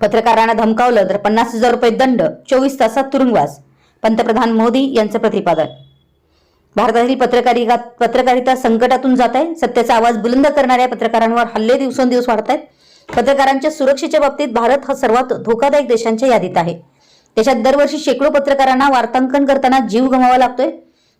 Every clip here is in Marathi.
पत्रकारांना धमकावलं तर पन्नास हजार रुपये दंड चोवीस तासात तुरुंगवास. पंतप्रधान मोदी यांचं प्रतिपादन. भारतातील पत्रकारिता पत्रकारिता संकटातून जात आहे. सत्याचा आवाज बुलंद करणाऱ्या पत्रकारांवर हल्ले दिवसेंदिवस वाढत आहेत. पत्रकारांच्या सुरक्षेच्या बाबतीत भारत हा सर्वात धोकादायक देशांच्या यादीत आहे. देशात दरवर्षी शेकडो पत्रकारांना वार्तांकन करताना जीव गमावा लागतोय.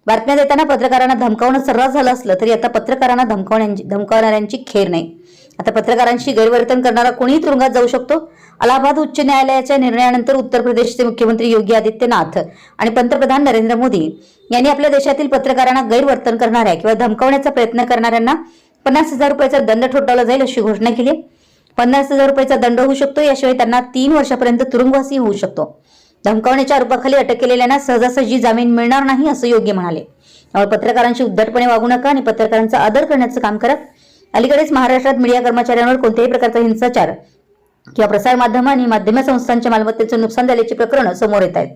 बातम्या देताना पत्रकारांना धमकावणं सर्रास झालं असलं तरी आता पत्रकारांना धमकावण्याची धमकावणाऱ्यांची खेर नाही. आता पत्रकारांशी गैरवर्तन करणारा कोणीही तुरुंगात जाऊ शकतो? अलाहाबाद उच्च न्यायालयाच्या निर्णयानंतर उत्तर प्रदेशचे मुख्यमंत्री योगी आदित्यनाथ आणि पंतप्रधान नरेंद्र मोदी यांनी आपल्या देशातील पत्रकारांना गैरवर्तन करणाऱ्या किंवा धमकावण्याचा प्रयत्न करणाऱ्यांना पन्नास हजार रुपयाचा दंड ठोठावला जाईल अशी घोषणा केली पन्नास हजार रुपयाचा दंड होऊ शकतो याशिवाय त्यांना तीन वर्षापर्यंत तुरुंगवासी होऊ शकतो. धमकावण्याच्या आरोपाखाली अटक केलेल्यांना सहजासहजी जामीन मिळणार नाही असं योग्य म्हणाले. त्यामुळे पत्रकारांशी उद्धटपणे वागू नका आणि पत्रकारांचा आदर करण्याचं काम करा. अलीकडेच महाराष्ट्रात मीडिया कर्मचाऱ्यांवर कोणत्याही प्रकारचा हिंसाचार किंवा प्रसार माध्यम आणि माध्यम संस्थांच्या मालमत्तेचं नुकसान झाल्याची प्रकरणं समोर येत आहेत.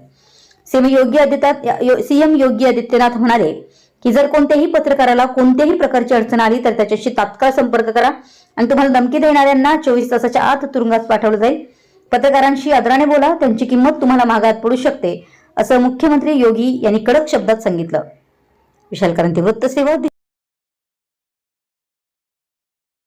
सीएम योगी आदित्यनाथ सीएम योगी आदित्यनाथ म्हणाले की जर कोणत्याही पत्रकाराला कोणत्याही प्रकारची अडचण आली तर त्याच्याशी तात्काळ संपर्क करा आणि तुम्हाला धमकी देणाऱ्यांना चोवीस तासाच्या आत तुरुंगात पाठवलं जाईल. पत्रकारांशी आदराने बोला त्यांची किंमत तुम्हाला महागात पडू शकते असं मुख्यमंत्री योगी यांनी कडक शब्दात सांगितलं. विशाल वृत्तसेवा